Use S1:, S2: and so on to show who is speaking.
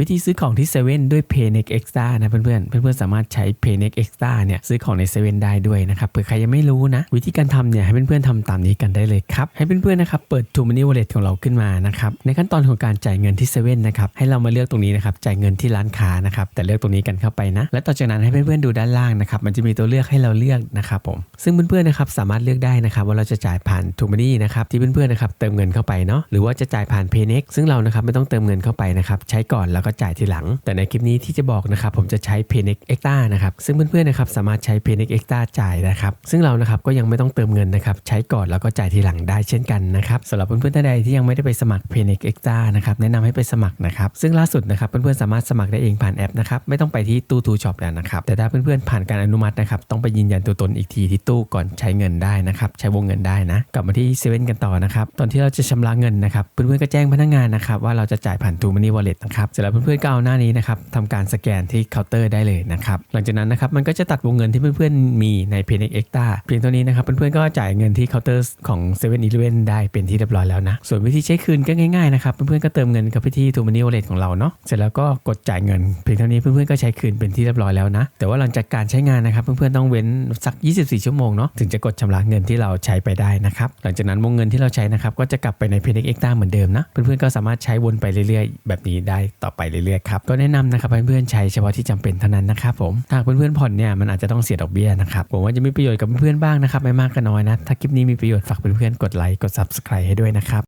S1: วิธีซื้อของที่เซเว่นด้วย Paynex Extra นะเพื่อนๆ เพื่อนๆ สามารถใช้ Paynex Extra เนี่ยซื้อของในเซเว่นได้ด้วยนะครับเผื่อใครยังไม่รู้นะ วิธีการทำเนี่ยให้เพื่อนๆทำตามนี้กันได้เลยครับ ให้เพื่อนๆนะครับเปิด t o Money Wallet ของเราขึ้นมานะครับในขั้นตอนของการจ่ายเงินที่เซเว่นนะครับให้เรามาเลือกตรงนี้นะครับจ่ายเงินที่ร้านค้านะครับแต่เลือกตรงนี้กันเข้าไปนะ และต่อจากนั้นให้เพื่อนๆดูด้านล่างนะครับมันจะมีตัวเลือกให้เราเลือกนะครับผมซึ่งเพื่อนๆนะครับสามารถเลือกได้นะครับว่าเราจะจ่ายผ่าน t o Money นะครับที่เพื่อนๆนะครับเติมเงินเข้าไปเนาะหรือว่าจะจ่ายผ่าน Paynex ซึ่งเรานะครับไม่ต้องเติมเงินเข้าไปนะครับใช้ก่อนแล้วก็จ่ายทีหลัง แต่ในคลิปนี้ที่จะบอกนะครับผมจะใช้ Paynex Extra นะครับซึ่งเพื่อนๆนะครับสามารถใช้ Paynex Extra จ่ายนะครับซึ่งเรานะครับก็ยังไม่ต้องเติมเงินนะครับใช้ก่อนแล้วก็จ่ายทีหลังได้เช่นกันนะครับสำหรับเพื่อนๆท่านใดที่ยังไม่ได้ไปสมัคร Paynex Extra นะครับแนะนำให้ไปสมัครนะครับซึ่งล่าสุดนะครับเพื่อนๆสามารถสมัครได้เองผ่านแอปนะครับไม่ต้องไปที่ตู้ทูช็อปแล้วนะครับแต่ถ้าเพื่อนๆผ่านการอนุมัตินะครับต้องไปยืนยันตัวตนอีกทีที่ตู้ก่อนใช้เงินได้นะครับใช้วงเงินได้นะกลับมาที่เซเว่นกันต่อนะครับตอนที่เราจะชำระเงินนะครับเพื่อนๆก็แจ้งพนักงานนะครับว่าเราจะจ่ายผ่าน t o Money Wallet นะครับเสร็จแล้วเพื่อนๆก็เอาหน้านี้นะครับทำการสแกนที่เคาน์เตอร์ได้เลยนะครับหลังจากนั้นนะครับมันก็จะตัดวงเงินที่เพื่อนๆมีใน Paynex Extra เพียงเท่านี้นะครับเพื่อนๆก็จ่ายเงินที่เคาน์เตอร์ของ7 e เ e ่ e อได้เป็นที่เรียบร้อยแล้วนะส่วนวิธีใช้คืนก็ง่ายๆนะครับเพื่อนๆก็เติมเงินกับที่ t o Money Wallet ของเราเนาะเสร็จแล้วก็กดจ่ายเงินเพียงเท่านี้เพื่อนๆก็ใช้คืนเป็นที่เรียบร้อยแล้วนะแต่ว่าหลังจากการใช้งานนะครับเพื่อนๆต้องเว้นสัก 24 ชั่วโมงเนาะถึงจะกดชำระเงินที่เราใช้ไปได้นะครับหลังจากนั้นวงเงินที่เราใช้นะครับก็จะกลับไปใน Paynex Extra เหมือนเดิมนะเพื่อนๆก็สามารถใช้วนไปเรื่อยๆ แบบนี้ได้ต่อไปเรื่อยๆครับก็แนะนำนะครับเพื่อนๆใช้เฉพาะที่จำเป็นเท่านั้นนะครับผมหากเพื่อนๆผ่อนเนี่ยมันอาจจะต้องเสียดอกเบี้ยนะครับผมว่าจะมีประโยชน์กับเพื่อนๆบ้างนะครับไม่มากก็น้อยนะถ้าคลิปนี้มีประโยชน์ฝากเพื่อนๆกดไลค์กด Subscribe ให้ด้วยนะครับ